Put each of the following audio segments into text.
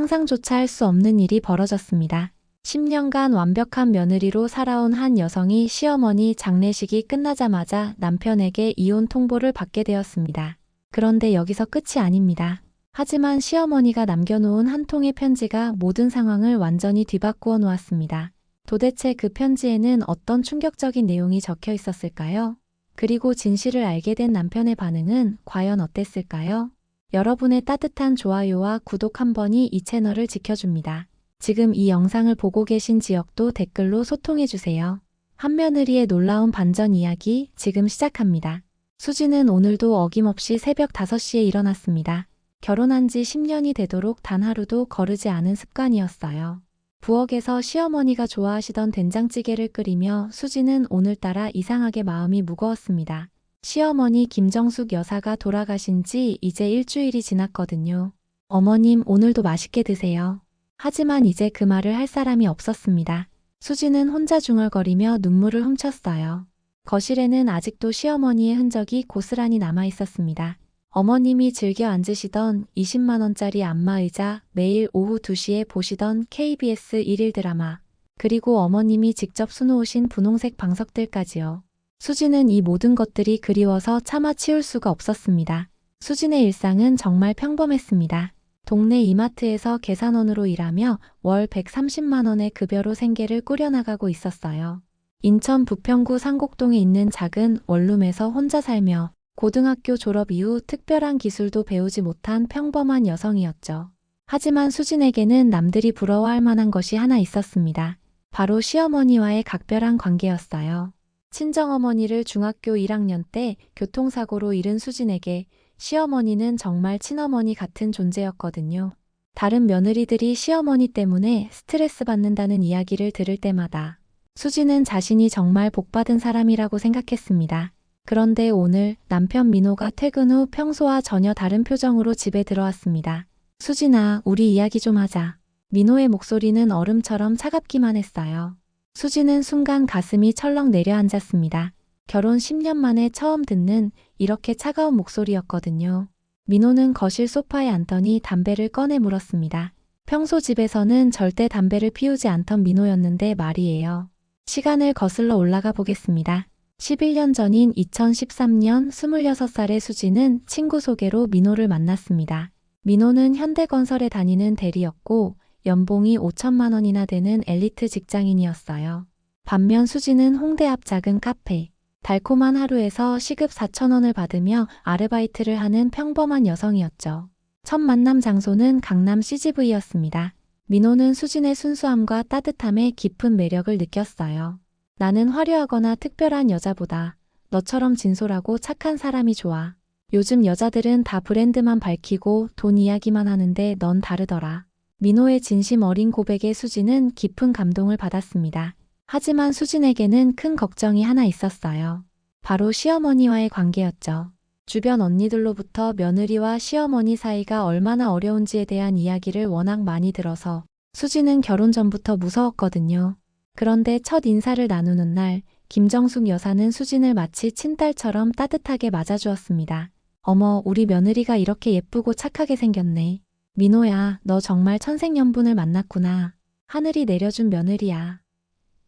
상상조차 할 수 없는 일이 벌어졌습니다. 10년간 완벽한 며느리로 살아온 한 여성이 시어머니 장례식이 끝나자마자 남편에게 이혼 통보를 받게 되었습니다. 그런데 여기서 끝이 아닙니다. 하지만 시어머니가 남겨놓은 한 통의 편지가 모든 상황을 완전히 뒤바꾸어 놓았습니다. 도대체 그 편지에는 어떤 충격적인 내용이 적혀 있었을까요? 그리고 진실을 알게 된 남편의 반응은 과연 어땠을까요? 여러분의 따뜻한 좋아요와 구독 한 번이 이 채널을 지켜줍니다. 지금 이 영상을 보고 계신 지역도 댓글로 소통해주세요. 한며느리의 놀라운 반전 이야기 지금 시작합니다. 수지는 오늘도 어김없이 새벽 5시에 일어났습니다. 결혼한 지 10년이 되도록 단 하루도 거르지 않은 습관이었어요. 부엌에서 시어머니가 좋아하시던 된장찌개를 끓이며 수지는 오늘따라 이상하게 마음이 무거웠습니다. 시어머니 김정숙 여사가 돌아가신 지 이제 일주일이 지났거든요. 어머님 오늘도 맛있게 드세요. 하지만 이제 그 말을 할 사람이 없었습니다. 수지는 혼자 중얼거리며 눈물을 훔쳤어요. 거실에는 아직도 시어머니의 흔적이 고스란히 남아 있었습니다. 어머님이 즐겨 앉으시던 20만원짜리 안마의자, 매일 오후 2시에 보시던 KBS 일일 드라마, 그리고 어머님이 직접 수놓으신 분홍색 방석들까지요. 수지는 이 모든 것들이 그리워서 차마 치울 수가 없었습니다. 수진의 일상은 정말 평범했습니다. 동네 이마트에서 계산원으로 일하며 월 130만원의 급여로 생계를 꾸려나가고 있었어요. 인천 부평구 상곡동에 있는 작은 원룸에서 혼자 살며 고등학교 졸업 이후 특별한 기술도 배우지 못한 평범한 여성이었죠. 하지만 수진에게는 남들이 부러워할 만한 것이 하나 있었습니다. 바로 시어머니와의 각별한 관계였어요. 친정어머니를 중학교 1학년 때 교통사고로 잃은 수진에게 시어머니는 정말 친어머니 같은 존재였거든요. 다른 며느리들이 시어머니 때문에 스트레스 받는다는 이야기를 들을 때마다 수지는 자신이 정말 복받은 사람이라고 생각했습니다. 그런데 오늘 남편 민호가 퇴근 후 평소와 전혀 다른 표정으로 집에 들어왔습니다. 수진아, 우리 이야기 좀 하자. 민호의 목소리는 얼음처럼 차갑기만 했어요. 수지는 순간 가슴이 철렁 내려앉았습니다. 결혼 10년 만에 처음 듣는 이렇게 차가운 목소리였거든요. 민호는 거실 소파에 앉더니 담배를 꺼내 물었습니다. 평소 집에서는 절대 담배를 피우지 않던 민호였는데 말이에요. 시간을 거슬러 올라가 보겠습니다. 11년 전인 2013년 26살의 수지는 친구 소개로 민호를 만났습니다. 민호는 현대건설에 다니는 대리였고 연봉이 5천만 원이나 되는 엘리트 직장인이었어요. 반면 수지는 홍대 앞 작은 카페, 달콤한 하루에서 시급 4천 원을 받으며 아르바이트를 하는 평범한 여성이었죠. 첫 만남 장소는 강남 CGV였습니다. 민호는 수진의 순수함과 따뜻함에 깊은 매력을 느꼈어요. 나는 화려하거나 특별한 여자보다 너처럼 진솔하고 착한 사람이 좋아. 요즘 여자들은 다 브랜드만 밝히고 돈 이야기만 하는데 넌 다르더라. 민호의 진심 어린 고백에 수진은 깊은 감동을 받았습니다. 하지만 수진에게는 큰 걱정이 하나 있었어요. 바로 시어머니와의 관계였죠. 주변 언니들로부터 며느리와 시어머니 사이가 얼마나 어려운지에 대한 이야기를 워낙 많이 들어서 수진은 결혼 전부터 무서웠거든요. 그런데 첫 인사를 나누는 날, 김정숙 여사는 수진을 마치 친딸처럼 따뜻하게 맞아주었습니다. 어머, 우리 며느리가 이렇게 예쁘고 착하게 생겼네. 민호야, 너 정말 천생연분을 만났구나. 하늘이 내려준 며느리야.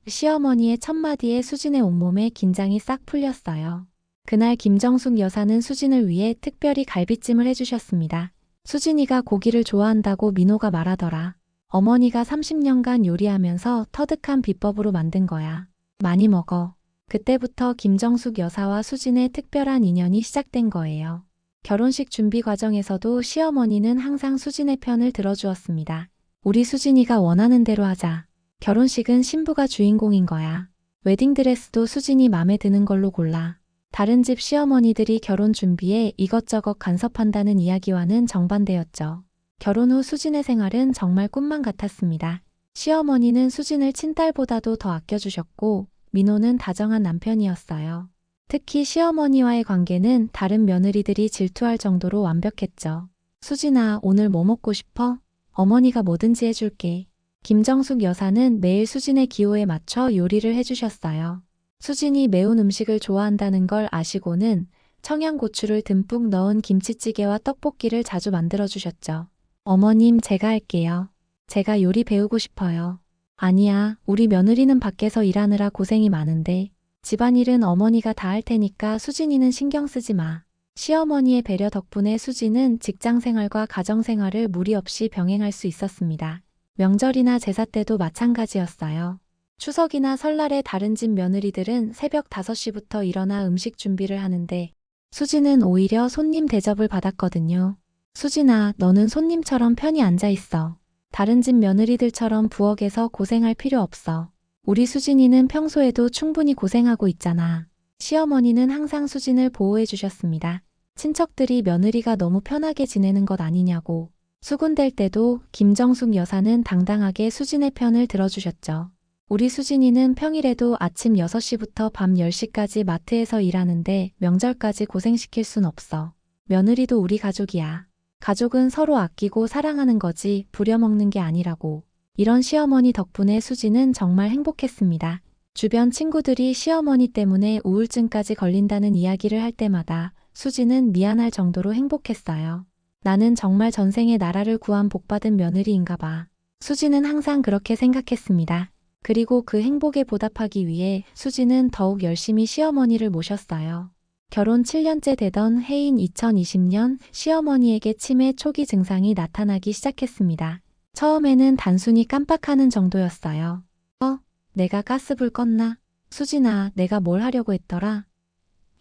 시어머니의 첫마디에 수진의 온몸에 긴장이 싹 풀렸어요. 그날 김정숙 여사는 수진을 위해 특별히 갈비찜을 해주셨습니다. 수진이가 고기를 좋아한다고 민호가 말하더라. 어머니가 30년간 요리하면서 터득한 비법으로 만든 거야. 많이 먹어. 그때부터 김정숙 여사와 수진의 특별한 인연이 시작된 거예요. 결혼식 준비 과정에서도 시어머니는 항상 수진의 편을 들어주었습니다. 우리 수진이가 원하는 대로 하자. 결혼식은 신부가 주인공인 거야. 웨딩드레스도 수진이 맘에 드는 걸로 골라. 다른 집 시어머니들이 결혼 준비에 이것저것 간섭한다는 이야기와는 정반대였죠. 결혼 후 수진의 생활은 정말 꿈만 같았습니다. 시어머니는 수진을 친딸보다도 더 아껴주셨고, 민호는 다정한 남편이었어요. 특히 시어머니와의 관계는 다른 며느리들이 질투할 정도로 완벽했죠. 수진아, 오늘 뭐 먹고 싶어? 어머니가 뭐든지 해줄게. 김정숙 여사는 매일 수진의 기호에 맞춰 요리를 해주셨어요. 수진이 매운 음식을 좋아한다는 걸 아시고는 청양고추를 듬뿍 넣은 김치찌개와 떡볶이를 자주 만들어주셨죠. 어머님, 제가 할게요. 제가 요리 배우고 싶어요. 아니야, 우리 며느리는 밖에서 일하느라 고생이 많은데, 집안일은 어머니가 다 할 테니까 수진이는 신경 쓰지 마. 시어머니의 배려 덕분에 수진은 직장 생활과 가정 생활을 무리 없이 병행할 수 있었습니다. 명절이나 제사 때도 마찬가지였어요. 추석이나 설날에 다른 집 며느리들은 새벽 5시부터 일어나 음식 준비를 하는데 수진은 오히려 손님 대접을 받았거든요. 수진아, 너는 손님처럼 편히 앉아 있어. 다른 집 며느리들처럼 부엌에서 고생할 필요 없어. 우리 수진이는 평소에도 충분히 고생하고 있잖아. 시어머니는 항상 수진을 보호해 주셨습니다. 친척들이 며느리가 너무 편하게 지내는 것 아니냐고. 수군될 때도 김정숙 여사는 당당하게 수진의 편을 들어주셨죠. 우리 수진이는 평일에도 아침 6시부터 밤 10시까지 마트에서 일하는데 명절까지 고생시킬 순 없어. 며느리도 우리 가족이야. 가족은 서로 아끼고 사랑하는 거지 부려먹는 게 아니라고. 이런 시어머니 덕분에 수진은 정말 행복했습니다. 주변 친구들이 시어머니 때문에 우울증까지 걸린다는 이야기를 할 때마다 수진은 미안할 정도로 행복했어요. 나는 정말 전생에 나라를 구한 복받은 며느리인가 봐. 수진은 항상 그렇게 생각했습니다. 그리고 그 행복에 보답하기 위해 수진은 더욱 열심히 시어머니를 모셨어요. 결혼 7년째 되던 해인 2020년 시어머니에게 치매 초기 증상이 나타나기 시작했습니다. 처음에는 단순히 깜빡하는 정도였어요. 어? 내가 가스불 껐나? 수진아, 내가 뭘 하려고 했더라?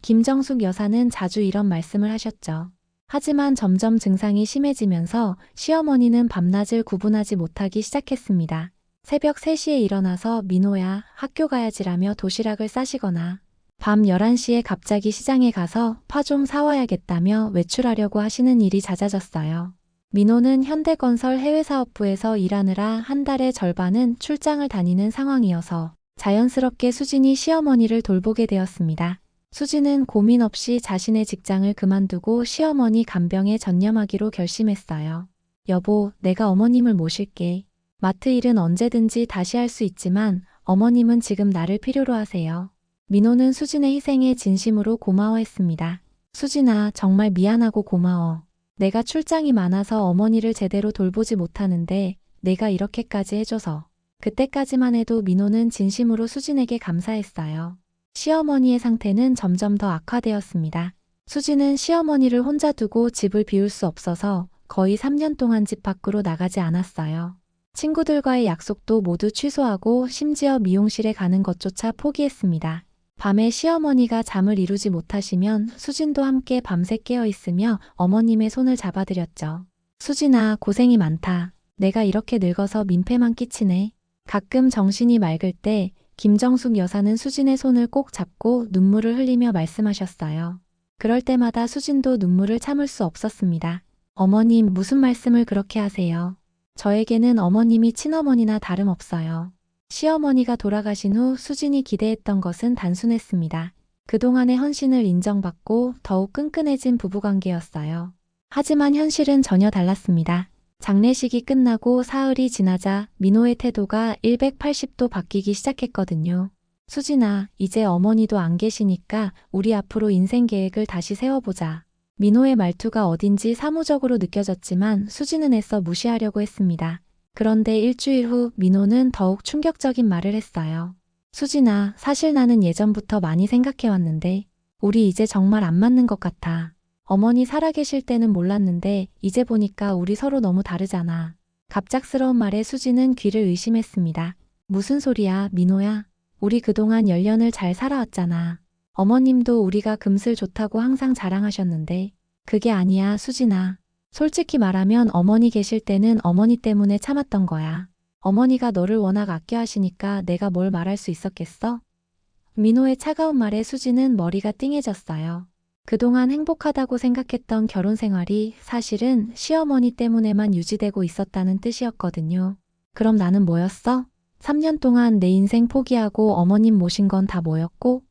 김정숙 여사는 자주 이런 말씀을 하셨죠. 하지만 점점 증상이 심해지면서 시어머니는 밤낮을 구분하지 못하기 시작했습니다. 새벽 3시에 일어나서 민호야, 학교 가야지라며 도시락을 싸시거나 밤 11시에 갑자기 시장에 가서 파 좀 사와야겠다며 외출하려고 하시는 일이 잦아졌어요. 민호는 현대건설 해외사업부에서 일하느라 한 달의 절반은 출장을 다니는 상황이어서 자연스럽게 수진이 시어머니를 돌보게 되었습니다. 수진은 고민 없이 자신의 직장을 그만두고 시어머니 간병에 전념하기로 결심했어요. 여보, 내가 어머님을 모실게. 마트 일은 언제든지 다시 할 수 있지만 어머님은 지금 나를 필요로 하세요. 민호는 수진의 희생에 진심으로 고마워했습니다. 수진아, 정말 미안하고 고마워. 내가 출장이 많아서 어머니를 제대로 돌보지 못하는데 내가 이렇게까지 해줘서. 그때까지만 해도 민호는 진심으로 수진에게 감사했어요. 시어머니의 상태는 점점 더 악화되었습니다. 수진은 시어머니를 혼자 두고 집을 비울 수 없어서 거의 3년 동안 집 밖으로 나가지 않았어요. 친구들과의 약속도 모두 취소하고 심지어 미용실에 가는 것조차 포기했습니다. 밤에 시어머니가 잠을 이루지 못하시면 수진도 함께 밤새 깨어 있으며 어머님의 손을 잡아드렸죠. 수진아, 고생이 많다. 내가 이렇게 늙어서 민폐만 끼치네. 가끔 정신이 맑을 때 김정숙 여사는 수진의 손을 꼭 잡고 눈물을 흘리며 말씀하셨어요. 그럴 때마다 수진도 눈물을 참을 수 없었습니다. 어머님, 무슨 말씀을 그렇게 하세요? 저에게는 어머님이 친어머니나 다름없어요. 시어머니가 돌아가신 후 수진이 기대했던 것은 단순했습니다. 그동안의 헌신을 인정받고 더욱 끈끈해진 부부관계였어요. 하지만 현실은 전혀 달랐습니다. 장례식이 끝나고 사흘이 지나자 민호의 태도가 180도 바뀌기 시작했거든요. 수진아, 이제 어머니도 안 계시니까 우리 앞으로 인생 계획을 다시 세워보자. 민호의 말투가 어딘지 사무적으로 느껴졌지만 수진은 애써 무시하려고 했습니다. 그런데 일주일 후 민호는 더욱 충격적인 말을 했어요. 수진아, 사실 나는 예전부터 많이 생각해왔는데, 우리 이제 정말 안 맞는 것 같아. 어머니 살아계실 때는 몰랐는데, 이제 보니까 우리 서로 너무 다르잖아. 갑작스러운 말에 수진은 귀를 의심했습니다. 무슨 소리야, 민호야? 우리 그동안 10년을 잘 살아왔잖아. 어머님도 우리가 금슬 좋다고 항상 자랑하셨는데, 그게 아니야, 수진아. 솔직히 말하면 어머니 계실 때는 어머니 때문에 참았던 거야. 어머니가 너를 워낙 아껴 하시니까 내가 뭘 말할 수 있었겠어? 민호의 차가운 말에 수지는 머리가 띵해졌어요. 그동안 행복하다고 생각했던 결혼 생활이 사실은 시어머니 때문에만 유지되고 있었다는 뜻이었거든요. 그럼 나는 뭐였어? 3년 동안 내 인생 포기하고 어머님 모신 건 다 뭐였고?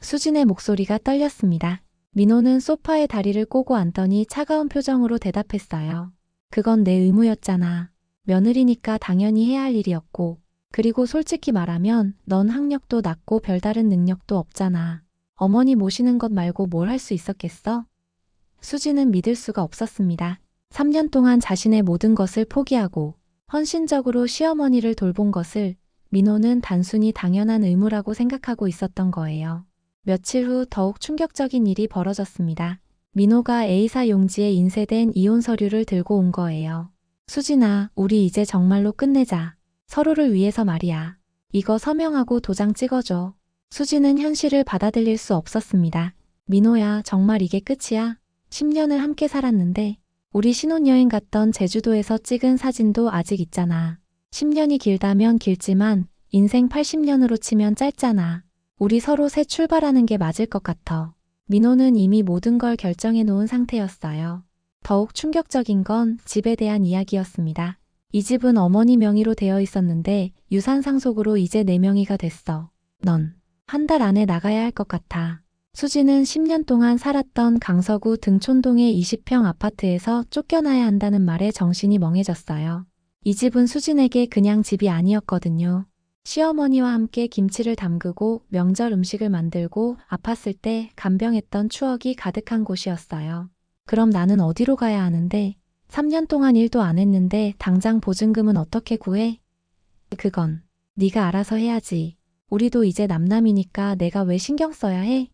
수진의 목소리가 떨렸습니다. 민호는 소파에 다리를 꼬고 앉더니 차가운 표정으로 대답했어요. 그건 내 의무였잖아. 며느리니까 당연히 해야 할 일이었고. 그리고 솔직히 말하면 넌 학력도 낮고 별다른 능력도 없잖아. 어머니 모시는 것 말고 뭘 할 수 있었겠어? 수지는 믿을 수가 없었습니다. 3년 동안 자신의 모든 것을 포기하고 헌신적으로 시어머니를 돌본 것을 민호는 단순히 당연한 의무라고 생각하고 있었던 거예요. 며칠 후 더욱 충격적인 일이 벌어졌습니다. 민호가 A사 용지에 인쇄된 이혼 서류를 들고 온 거예요. 수진아, 우리 이제 정말로 끝내자. 서로를 위해서 말이야. 이거 서명하고 도장 찍어줘. 수지는 현실을 받아들일 수 없었습니다. 민호야, 정말 이게 끝이야? 10년을 함께 살았는데, 우리 신혼여행 갔던 제주도에서 찍은 사진도 아직 있잖아. 10년이 길다면 길지만, 인생 80년으로 치면 짧잖아. 우리 서로 새 출발하는 게 맞을 것 같아. 민호는 이미 모든 걸 결정해 놓은 상태였어요. 더욱 충격적인 건 집에 대한 이야기였습니다. 이 집은 어머니 명의로 되어 있었는데 유산 상속으로 이제 네 명의가 됐어. 넌 한 달 안에 나가야 할 것 같아. 수지는 10년 동안 살았던 강서구 등촌동의 20평 아파트에서 쫓겨나야 한다는 말에 정신이 멍해졌어요. 이 집은 수진에게 그냥 집이 아니었거든요. 시어머니와 함께 김치를 담그고 명절 음식을 만들고 아팠을 때 간병했던 추억이 가득한 곳이었어요. 그럼 나는 어디로 가야 하는데 3년 동안 일도 안 했는데 당장 보증금은 어떻게 구해? 그건 네가 알아서 해야지. 우리도 이제 남남이니까 내가 왜 신경 써야 해?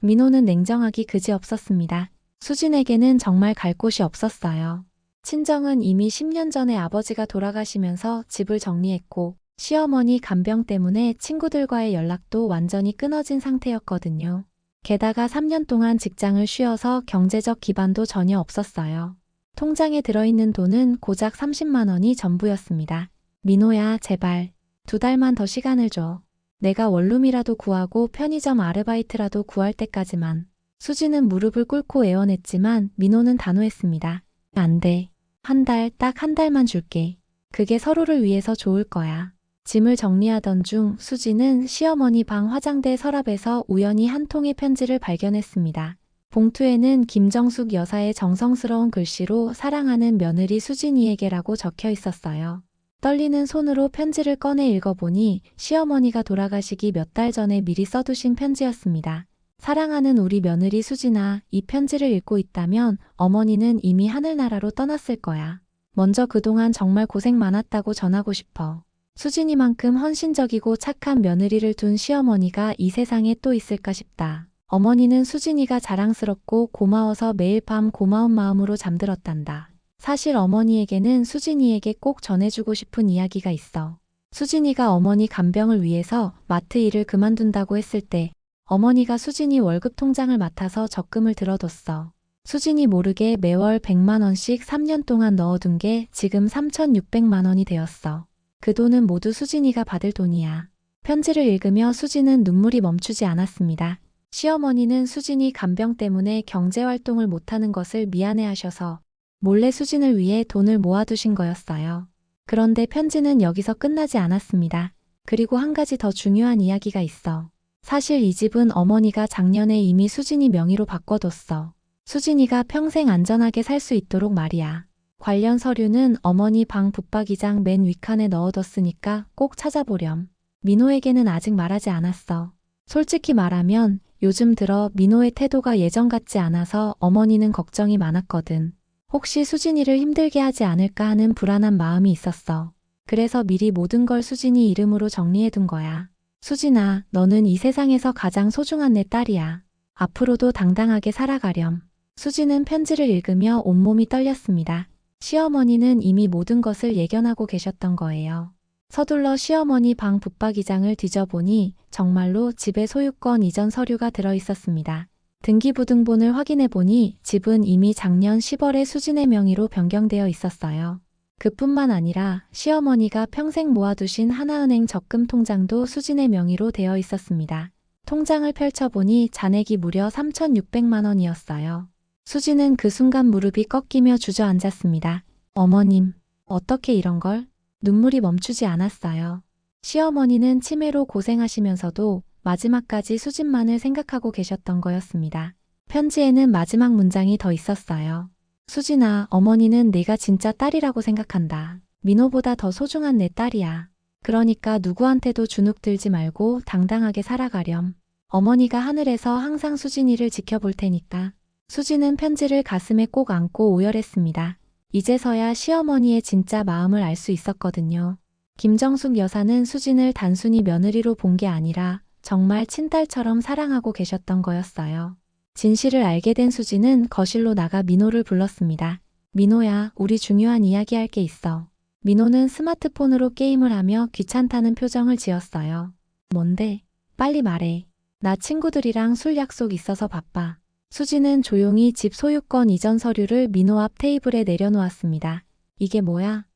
민호는 냉정하기 그지없었습니다. 수진에게는 정말 갈 곳이 없었어요. 친정은 이미 10년 전에 아버지가 돌아가시면서 집을 정리했고 시어머니 간병 때문에 친구들과의 연락도 완전히 끊어진 상태였거든요. 게다가 3년 동안 직장을 쉬어서 경제적 기반도 전혀 없었어요. 통장에 들어있는 돈은 고작 30만 원이 전부였습니다. 민호야, 제발. 두 달만 더 시간을 줘. 내가 원룸이라도 구하고 편의점 아르바이트라도 구할 때까지만. 수지는 무릎을 꿇고 애원했지만 민호는 단호했습니다. 안 돼. 한 달, 딱 한 달만 줄게. 그게 서로를 위해서 좋을 거야. 짐을 정리하던 중 수지는 시어머니 방 화장대 서랍에서 우연히 한 통의 편지를 발견했습니다. 봉투에는 김정숙 여사의 정성스러운 글씨로 사랑하는 며느리 수진이에게라고 적혀 있었어요. 떨리는 손으로 편지를 꺼내 읽어보니 시어머니가 돌아가시기 몇 달 전에 미리 써두신 편지였습니다. 사랑하는 우리 며느리 수진아, 이 편지를 읽고 있다면 어머니는 이미 하늘나라로 떠났을 거야. 먼저 그동안 정말 고생 많았다고 전하고 싶어. 수진이만큼 헌신적이고 착한 며느리를 둔 시어머니가 이 세상에 또 있을까 싶다. 어머니는 수진이가 자랑스럽고 고마워서 매일 밤 고마운 마음으로 잠들었단다. 사실 어머니에게는 수진이에게 꼭 전해주고 싶은 이야기가 있어. 수진이가 어머니 간병을 위해서 마트 일을 그만둔다고 했을 때 어머니가 수진이 월급 통장을 맡아서 적금을 들어뒀어. 수진이 모르게 매월 100만 원씩 3년 동안 넣어둔 게 지금 3,600만 원이 되었어. 그 돈은 모두 수진이가 받을 돈이야. 편지를 읽으며 수진은 눈물이 멈추지 않았습니다. 시어머니는 수진이 간병 때문에 경제활동을 못하는 것을 미안해하셔서 몰래 수진을 위해 돈을 모아두신 거였어요. 그런데 편지는 여기서 끝나지 않았습니다. 그리고 한 가지 더 중요한 이야기가 있어. 사실 이 집은 어머니가 작년에 이미 수진이 명의로 바꿔뒀어. 수진이가 평생 안전하게 살 수 있도록 말이야. 관련 서류는 어머니 방 붙박이장 맨 윗칸에 넣어뒀으니까 꼭 찾아보렴. 민호에게는 아직 말하지 않았어. 솔직히 말하면 요즘 들어 민호의 태도가 예전 같지 않아서 어머니는 걱정이 많았거든. 혹시 수진이를 힘들게 하지 않을까 하는 불안한 마음이 있었어. 그래서 미리 모든 걸 수진이 이름으로 정리해둔 거야. 수진아, 너는 이 세상에서 가장 소중한 내 딸이야. 앞으로도 당당하게 살아가렴. 수진은 편지를 읽으며 온몸이 떨렸습니다. 시어머니는 이미 모든 것을 예견하고 계셨던 거예요. 서둘러 시어머니 방 붙박이장을 뒤져보니 정말로 집의 소유권 이전 서류가 들어 있었습니다. 등기부등본을 확인해 보니 집은 이미 작년 10월에 수진의 명의로 변경되어 있었어요. 그뿐만 아니라 시어머니가 평생 모아두신 하나은행 적금 통장도 수진의 명의로 되어 있었습니다. 통장을 펼쳐보니 잔액이 무려 3,600만 원이었어요. 수진은 그 순간 무릎이 꺾이며 주저앉았습니다. 어머님, 어떻게 이런 걸? 눈물이 멈추지 않았어요. 시어머니는 치매로 고생하시면서도 마지막까지 수진만을 생각하고 계셨던 거였습니다. 편지에는 마지막 문장이 더 있었어요. 수진아, 어머니는 내가 진짜 딸이라고 생각한다. 민호보다 더 소중한 내 딸이야. 그러니까 누구한테도 주눅 들지 말고 당당하게 살아가렴. 어머니가 하늘에서 항상 수진이를 지켜볼 테니까. 수진은 편지를 가슴에 꼭 안고 오열했습니다. 이제서야 시어머니의 진짜 마음을 알 수 있었거든요. 김정숙 여사는 수진을 단순히 며느리로 본 게 아니라 정말 친딸처럼 사랑하고 계셨던 거였어요. 진실을 알게 된 수진은 거실로 나가 민호를 불렀습니다. 민호야, 우리 중요한 이야기 할 게 있어. 민호는 스마트폰으로 게임을 하며 귀찮다는 표정을 지었어요. 뭔데? 빨리 말해. 나 친구들이랑 술 약속 있어서 바빠. 수지는 조용히 집 소유권 이전 서류를 민호 앞 테이블에 내려놓았습니다. 이게 뭐야?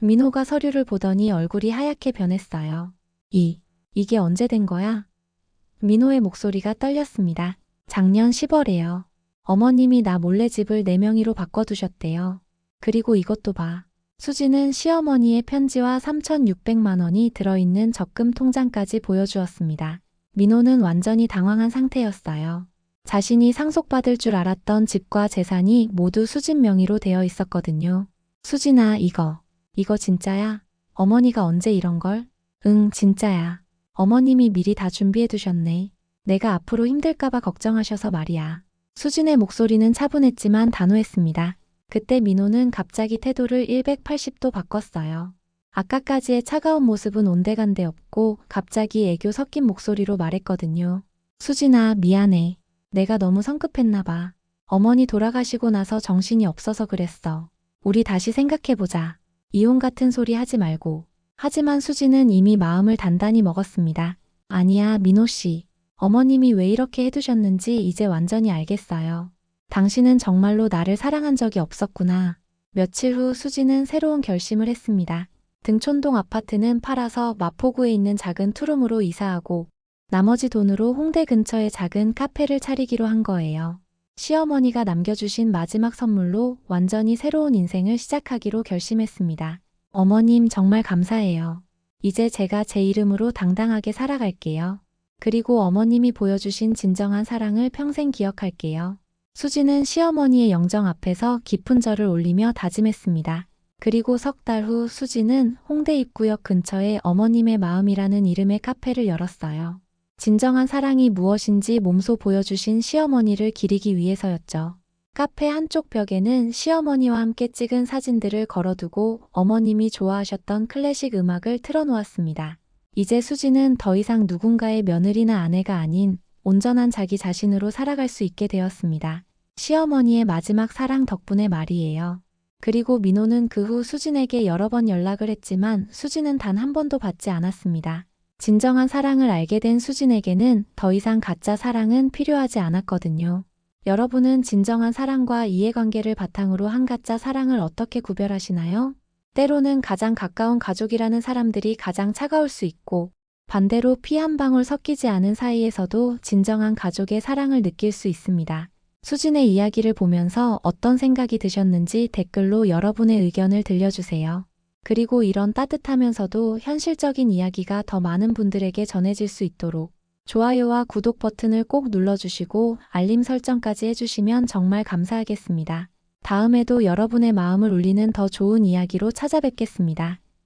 민호가 서류를 보더니 얼굴이 하얗게 변했어요. 이, 이게 언제 된 거야? 민호의 목소리가 떨렸습니다. 작년 10월에요. 어머님이 나 몰래 집을 네 명의로 바꿔두셨대요. 그리고 이것도 봐. 수지는 시어머니의 편지와 3,600만 원이 들어있는 적금 통장까지 보여주었습니다. 민호는 완전히 당황한 상태였어요. 자신이 상속받을 줄 알았던 집과 재산이 모두 수진 명의로 되어 있었거든요. 수진아, 이거. 이거 진짜야? 어머니가 언제 이런 걸? 응, 진짜야. 어머님이 미리 다 준비해 두셨네. 내가 앞으로 힘들까봐 걱정하셔서 말이야. 수진의 목소리는 차분했지만 단호했습니다. 그때 민호는 갑자기 태도를 180도 바꿨어요. 아까까지의 차가운 모습은 온데간데 없고 갑자기 애교 섞인 목소리로 말했거든요. 수진아, 미안해. 내가 너무 성급했나 봐. 어머니 돌아가시고 나서 정신이 없어서 그랬어. 우리 다시 생각해보자. 이혼 같은 소리 하지 말고. 하지만 수지는 이미 마음을 단단히 먹었습니다. 아니야, 민호 씨. 어머님이 왜 이렇게 해두셨는지 이제 완전히 알겠어요. 당신은 정말로 나를 사랑한 적이 없었구나. 며칠 후 수지는 새로운 결심을 했습니다. 등촌동 아파트는 팔아서 마포구에 있는 작은 투룸으로 이사하고 나머지 돈으로 홍대 근처에 작은 카페를 차리기로 한 거예요. 시어머니가 남겨주신 마지막 선물로 완전히 새로운 인생을 시작하기로 결심했습니다. 어머님 정말 감사해요. 이제 제가 제 이름으로 당당하게 살아갈게요. 그리고 어머님이 보여주신 진정한 사랑을 평생 기억할게요. 수지는 시어머니의 영정 앞에서 깊은 절을 올리며 다짐했습니다. 그리고 석 달 후 수지는 홍대 입구역 근처에 어머님의 마음이라는 이름의 카페를 열었어요. 진정한 사랑이 무엇인지 몸소 보여주신 시어머니를 기리기 위해서였죠. 카페 한쪽 벽에는 시어머니와 함께 찍은 사진들을 걸어두고 어머님이 좋아하셨던 클래식 음악을 틀어놓았습니다. 이제 수지는 더 이상 누군가의 며느리나 아내가 아닌 온전한 자기 자신으로 살아갈 수 있게 되었습니다. 시어머니의 마지막 사랑 덕분에 말이에요. 그리고 민호는 그 후 수진에게 여러 번 연락을 했지만 수진은 단 한 번도 받지 않았습니다. 진정한 사랑을 알게 된 수진에게는 더 이상 가짜 사랑은 필요하지 않았거든요. 여러분은 진정한 사랑과 이해관계를 바탕으로 한 가짜 사랑을 어떻게 구별하시나요? 때로는 가장 가까운 가족이라는 사람들이 가장 차가울 수 있고 반대로 피 한 방울 섞이지 않은 사이에서도 진정한 가족의 사랑을 느낄 수 있습니다. 수진의 이야기를 보면서 어떤 생각이 드셨는지 댓글로 여러분의 의견을 들려주세요. 그리고 이런 따뜻하면서도 현실적인 이야기가 더 많은 분들에게 전해질 수 있도록 좋아요와 구독 버튼을 꼭 눌러주시고 알림 설정까지 해주시면 정말 감사하겠습니다. 다음에도 여러분의 마음을 울리는 더 좋은 이야기로 찾아뵙겠습니다.